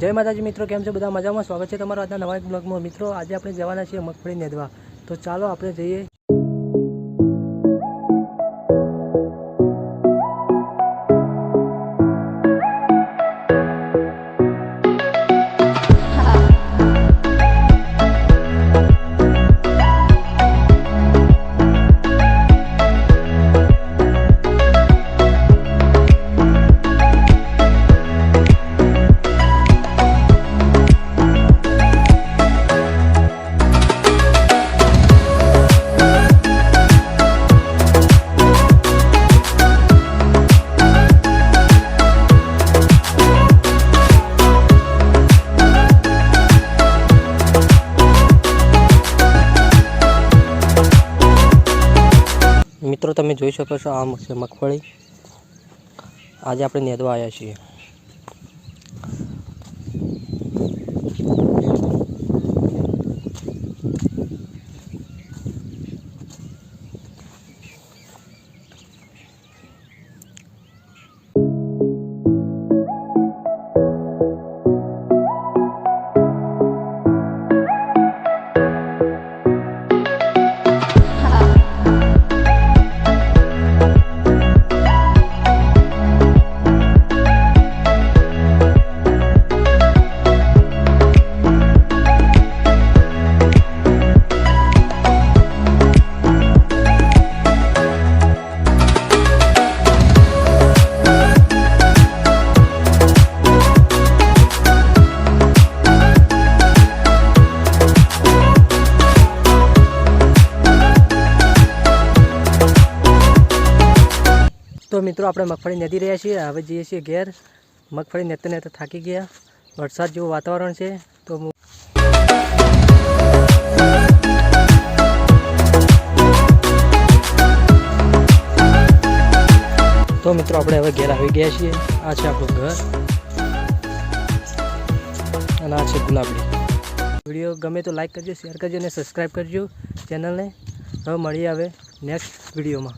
જય માતાજી મિત્રો, કેમ છો? બધા મજામાં? સ્વાગત છે તમારો આજના નવા બ્લોગમાં. મિત્રો, આજે આપણે જવાના છીએ મગફળી નેદવા. તો ચાલો આપણે જઈએ મિત્રો તમે જોઈ શકો છો આ છે મગફળી. આજે આપણે નેદવા આવ્યા છીએ. તો મિત્રો, આપણે મગફળી નેદી રહ્યા છીએ. હવે જઈએ છીએ ઘેર. મગફળી નેતા નેતા થાકી ગયા. વરસાદ જેવું વાતાવરણ છે. તો તો મિત્રો, આપણે હવે ઘેર આવી ગયા છીએ. આ છે આપણું ઘર. અને આ છે ગુલાબડી. વીડિયો ગમે તો લાઈક કરજો, શેર કરજો અને સબસ્ક્રાઈબ કરજો ચેનલને. હવે મળીએ હવે નેક્સ્ટ વિડીયોમાં.